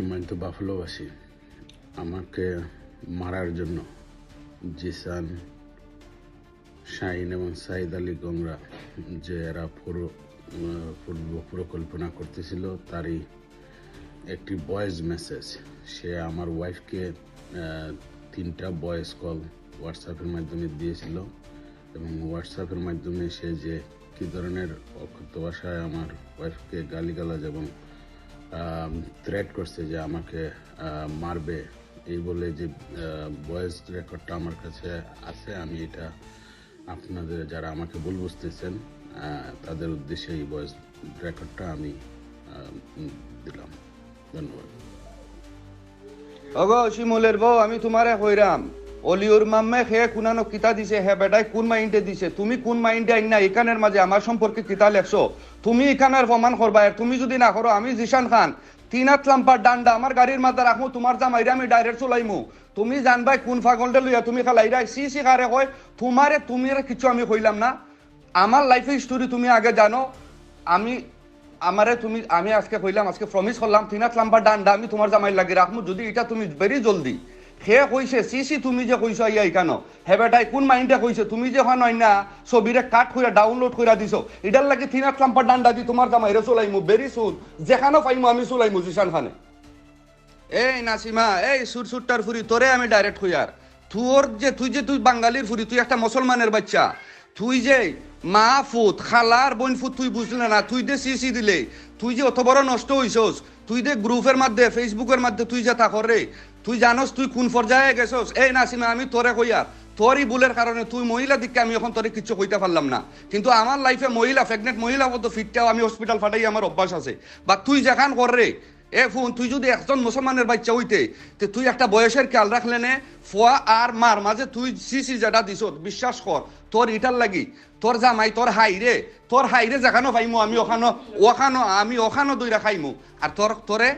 সম্মানিত বাফলোবাসী। আমাকে মারার জন্য জিসান, শাহিন এবং সাইদ আলী গংরা যে এরা পুরো পূর্ব পরিকল্পনা করতেছিল, তারই একটি ভয়েস মেসেজ সে আমার ওয়াইফকে তিনটা ভয়েস কল হোয়াটসঅ্যাপের মাধ্যমে দিয়েছিল এবং হোয়াটসঅ্যাপের মাধ্যমে সে যে কী ধরনের অক্ষত ভাষায় আমার ওয়াইফকে গালিগালাজ এবং থ্রেট করছে যে আমাকে মারবে। এই বলে যে ভয়েস রেকর্ডটা আমার কাছে আছে, আমি এটা আপনাদের যারা আমাকে ভুল বুঝতেছেন তাদের উদ্দেশ্যে এই ভয়েস রেকর্ডটা আমি দিলাম। ধন্যবাদ। অগো শিমুলের বউ, আমি তোমারে কইরাম অলিউর মাম্মে খে কুনানো কিতা দিছে? হে বেটাই, কোন মাইন্ডে দিছে? তুমি কোন মাইন্ডে আইন? না এখানের মাঝে আমার সম্পর্কে কিতা লেখছো? তুমি এখানের প্রমাণ করবা। তুমি যদি না করো, আমি জিশান খান। তিন হাত লাম্পার ডান্ডা আমার গাড়ির মাথা রাখমু তোমার জামাইরা আমি ডাইরেক্ট চলাইমু। তুমি জানবাই কোন ফাগলটা লইয়া তুমি খালাইরা সি সি কারে কয় তোমারে তুমি কিছু আমি কইলাম না। আমার লাইফের স্টোরি তুমি আগে জানো। আমি আমারে তুমি, আমি আজকে কইলাম, আজকে প্রমিস করলাম তিনাত লাম্বা ডান্ডা আমি তোমার জামাই লাগি রাখমু যদি এটা তুমি ভেরি জলদি সে কইছে সি সি তুমি যে কইছো ইয়া ইকানো হে বেটাই, কোন মাইন্ডে কইছে? তুমি যে হয় নয় না ছবিরে কাট কইরা ডাউনলোড কইরা দিছো। এটার লাগি তিনাত লাম্বা ডান্ডা দি তোমার জামাইরে চলাইমু ভেরি সুন যেখানো পাইমু, আমি চলাইমু জিশান খানে এই নাসিমা, এই সুর সুরটার ফুরি তোরে আমি ডাইরেক্ট কইয়ার তোর যে, তুই যে, তুই বাঙালির ফুরি তুই একটা মুসলমানের বাচ্চা। তুই যে, মা ফুত খালার বোন ফুত তুই বুঝলি না, তুই যে সিসি দিলে। তুই যে অত বড় নষ্ট হইছস তুই দে গ্রুপের মধ্যে ফেসবুকের মধ্যে তুই যে থাকর রে তুই জানোস, তুই কোন পর্যায়ে গেছস? এই নাসিমা, আমি তোরে কইয়ার তোরই ভুলের কারণে তুই মহিলা দিককে আমি এখন তোরে কিচ্ছু কইতে পারলাম না। কিন্তু আমার লাইফে মহিলা প্রেগনেন্ট মহিলা মতো ফিটটাও আমি হসপিটাল ফাটাই, আমার অভ্যাস আছে। বা তুই যেখান কর রে, এ ফোন, তুই যদি একজন মুসলমানের বাচ্চা হইতে, তে তুই একটা বয়সের খেয়াল রাখলে নে, ফোয়া আর মার মাঝে তুই সিসি যেটা দিছ বিশ্বাস কর, তোর ইটার লাগি, তোর জামাই, তোর হাই রে, তোর হাই রে যেখানো পাইমু আমি ওখানো ওখানো, আমি ওখানো দইরা খাইমু। আর তোর, তোরে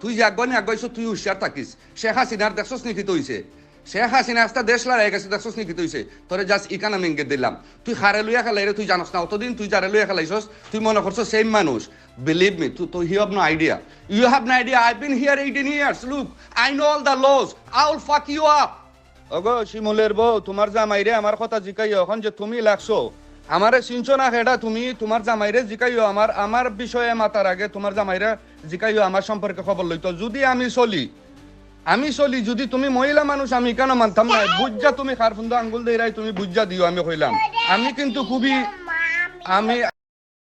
তুই যে আগুয়ানি আগুয়াইছ তুই হুশিয়ার থাকিস। শেখ হাসিনার দেখছস নিখিত হইছে শেখ হাসিনা একটা দেশ লড়াই গেছে, দেখছস নি কি তুইছে তোরে জাস্ট ইকানা মেঙ্গে দিলাম। তুই হারে লইয়া খেলাই রে, তুই জানস না, অতদিন তুই যারে লইয়া খেলাইছস, তুই মনে করছ সেম মানুষ। বিলিভ মি তুই তো you have no idea you have no idea I been here eighteen years look I know all the loss I will fuck you up ওগো, শিমুলের বউ, তোমার জামাইরে আমার কথা জিকাই এখন যে তুমি লাগছো। আমারে চিনছো না তুমি, তোমার জামাইরে জিকাইও, আমার আমার বিষয়ে মাতার আগে তোমার জামাইরে জিকাইও আমার সম্পর্কে খবর লইতো যদি আমি চলি আমি চলি, যদি তুমি মহিলা মানুষ, আমি কেন মানতাম না? বুঝা তুমি খারফুন্দা আঙ্গুল দিয়ে তুমি বুঝা দিও, আমি কইলাম আমি কিন্তু খুবই আমি